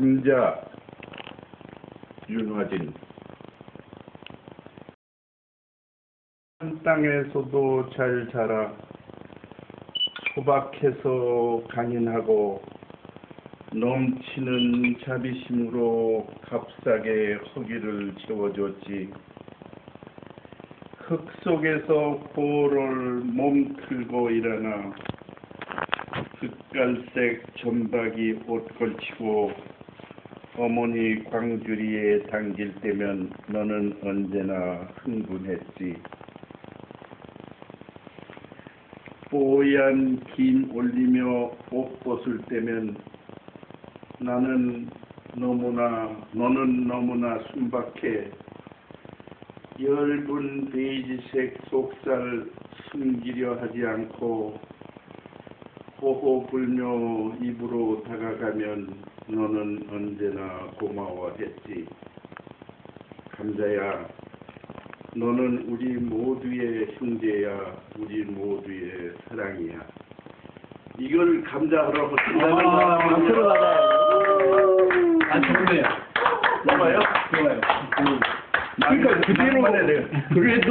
감자 윤화진. 한 땅에서도 잘 자라 소박해서 강인하고 넘치는 자비심으로 값싸게 허기를 채워줬지. 흙 속에서 포를 몸틀고 일어나 흑갈색 점박이 옷 걸치고 어머니 광주리에 당길 때면 너는 언제나 흥분했지. 뽀얀 긴 올리며 옷 벗을 때면 나는 너무나 너는 너무나 순박해 엷은 베이지색 속살 숨기려 하지 않고 호호 불며 입으로 다가가면 너는 언제나 고마워했지. 감자야, 너는 우리 모두의 형제야, 우리 모두의 사랑이야. 이걸 감자하라고 아, 박수로 받아요. 아, 좋네요. 좋아요? 좋아요. 그러니까 그때는 그래도